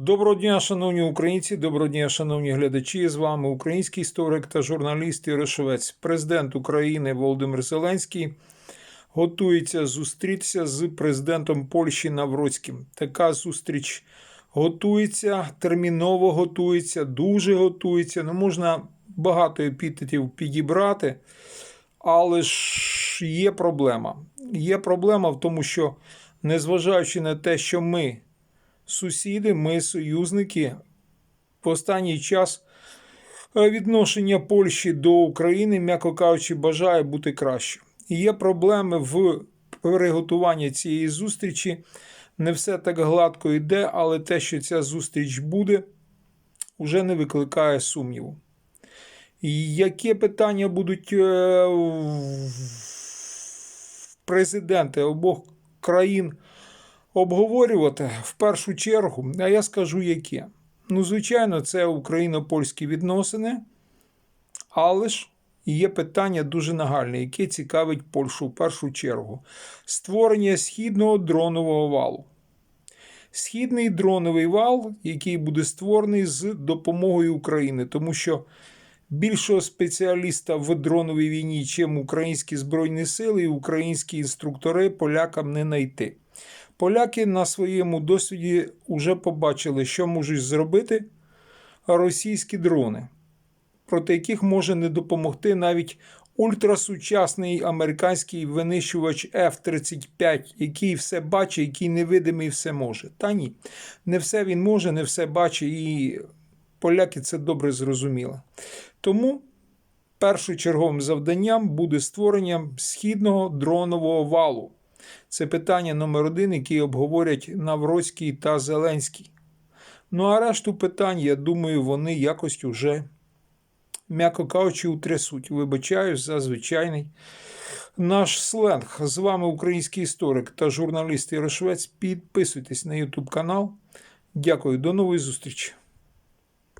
Доброго дня, шановні українці, доброго дня, шановні глядачі. З вами український історик та журналіст Ірошовець. Президент України Володимир Зеленський готується зустрітися з президентом Польщі Навроцьким. Така зустріч готується, терміново готується, дуже готується. Ну, можна багато епітетів підібрати, але ж є проблема. Є проблема в тому, що незважаючи на те, що ми сусіди, ми союзники. В останній час е, відношення Польщі до України, м'яко кажучи, бажає бути краще. Є проблеми в приготуванні цієї зустрічі. Не все так гладко йде, але те, що ця зустріч буде, вже не викликає сумніву. Які питання будуть е, президенти обох країн обговорювати в першу чергу, а я скажу які. Ну, звичайно, це україно-польські відносини, але ж є питання дуже нагальне, яке цікавить Польщу в першу чергу: створення східного дронового валу. Східний дроновий вал, який буде створений з допомогою України, тому що більшого спеціаліста в дроновій війні, чим українські збройні сили і українські інструктори, полякам не знайти. Поляки на своєму досвіді вже побачили, що можуть зробити російські дрони, проти яких може не допомогти навіть ультрасучасний американський винищувач F-35, який все бачить, який невидимий все може. Та ні, не все він може, не все бачить, і поляки це добре зрозуміли. Тому першочерговим завданням буде створення східного дронового валу. Це питання номер один, який обговорять Навроцький та Зеленський. Ну а решту питань, я думаю, вони якось уже, м'яко кажучи, утрясуть. Вибачаюсь за звичайний наш сленг. З вами український історик та журналіст Ярошвець. Підписуйтесь на YouTube канал. Дякую, до нової зустрічі.